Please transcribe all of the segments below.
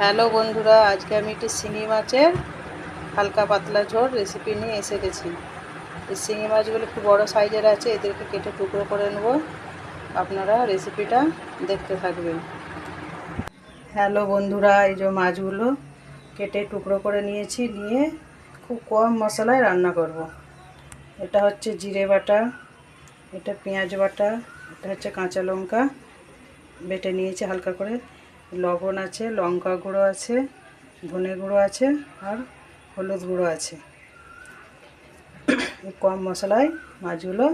Hello বন্ধুরা, আজকে আমি একটি শিঙি মাছের হালকা পাতলা ঝোল রেসিপি নিয়ে এসে গেছি। এই শিঙি মাছগুলো খুব বড় সাইজের আছে, এদেরকে কেটে টুকরো করে নেব। আপনারা রেসিপিটা দেখতে থাকবেন। হ্যালো বন্ধুরা, এই যে মাছগুলো কেটে টুকরো করে নিয়েছি, নিয়ে খুব কম মশলায় রান্না করব। এটা হচ্ছে জিরে বাটা, এটা পেঁয়াজ বাটা, এটা হচ্ছে কাঁচা লঙ্কা, বেটে নিয়েছি হালকা করে। লবণ আছে, লঙ্কা গুঁড়ো আছে, ধনে গুঁড়ো আছে আর হলুদ গুঁড়ো আছে। কম মশলায় মাছগুলো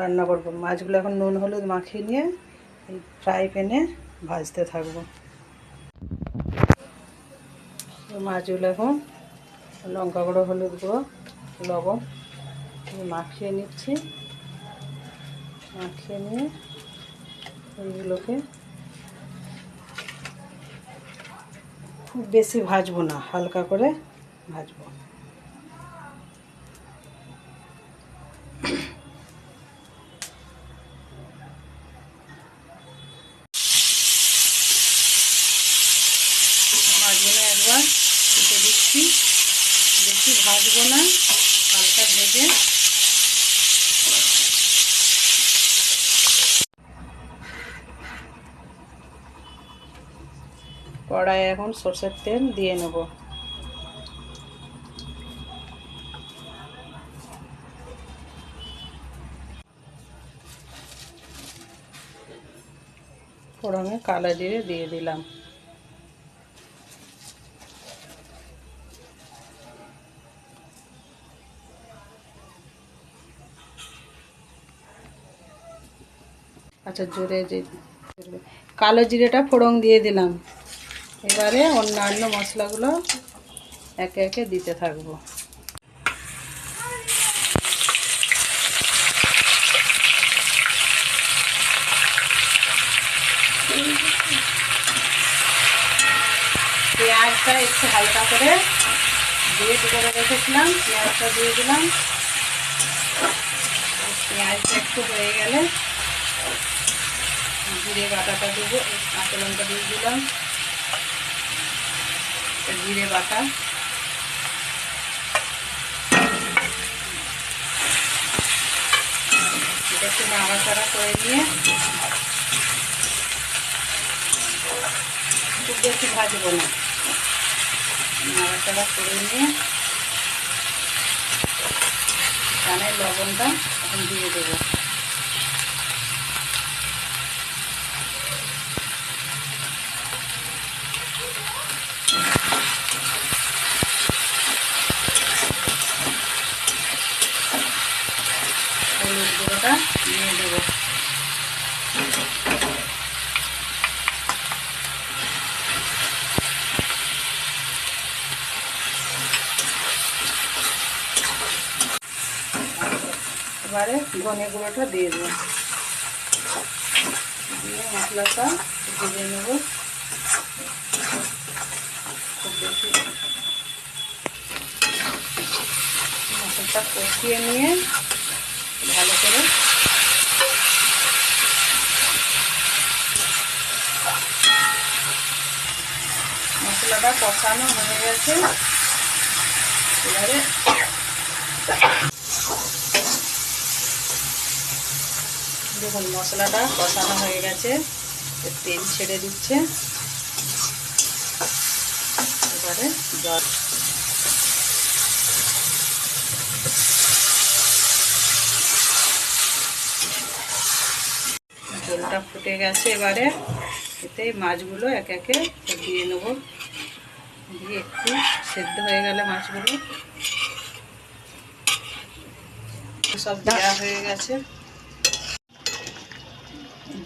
রান্না করব। মাছগুলো এখন নুন হলুদ মাখিয়ে নিয়ে এই ফ্রাই প্যানে ভাজতে থাকব। মাছগুলো এখন লঙ্কা গুঁড়ো, হলুদ গুঁড়ো, লবণ মাখিয়ে নিচ্ছি। মাখিয়ে নিয়ে এইগুলোকে খুব বেশি ভাজবো না, হালকা করে ভাজবো। মাছগুলো একবার দিচ্ছি। বেশি ভাজবো না, হালকা ভেজে কড়াই এখন সর্ষের তেল দিয়ে নেব। ফোড়নে কালো জিরে দিয়ে দিলাম। আচ্ছা জোরে যে কালো জিরেটা ফোড়ন দিয়ে দিলাম। এবারে অন্যান্য মশলাগুলো একে একে দিতে থাকব। পেঁয়াজটা একটু হালকা করে গ্রেট করে রেখেছিলাম, পেঁয়াজটা দিয়ে দিলাম। পেঁয়াজটা একটু হয়ে গেলে জিরে বাটাটা দেবো কাঁচা লঙ্কা দিয়ে দিলাম। জিরে বাটা। এটা একটু নাড়াচাড়া করে নিয়ে খুব বেশি ভাজবো না। নাড়াচাড়া করে নিয়ে কানের লবণটা এখন দিয়ে দেবো। হলুদ গুঁড়োটা দিয়ে দেবো এবারে ধনে গুঁড়োটা দিয়ে দেবো। দিয়ে মশলাটা ভেজে নেব। মশলাটা কষিয়ে নিয়ে ভালো করে। মশলাটা কষানো হয়ে গেছে। এবারে দেখুন, মশলাটা কষানো হয়ে গেছে। তেল ছেড়ে দিচ্ছে। এবারে জল ঝোলটা ফুটে গেছে এবারে। এতে মাছগুলো এক একে দিয়ে নেব। দিয়ে একটু সেদ্ধ হয়ে গেলে মাছগুলো। সব দেওয়া হয়ে গেছে।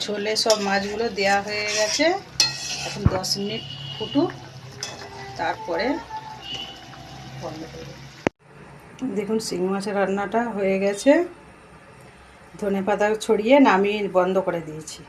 ঝোলে সব মাছগুলো দেওয়া হয়ে গেছে। এখন দশ মিনিট ফুটুক। তারপরে দেখুন শিং মাছের রান্নাটা হয়ে গেছে। ধনে পাতা ছড়িয়ে নামিয়ে বন্ধ করে দিয়েছি।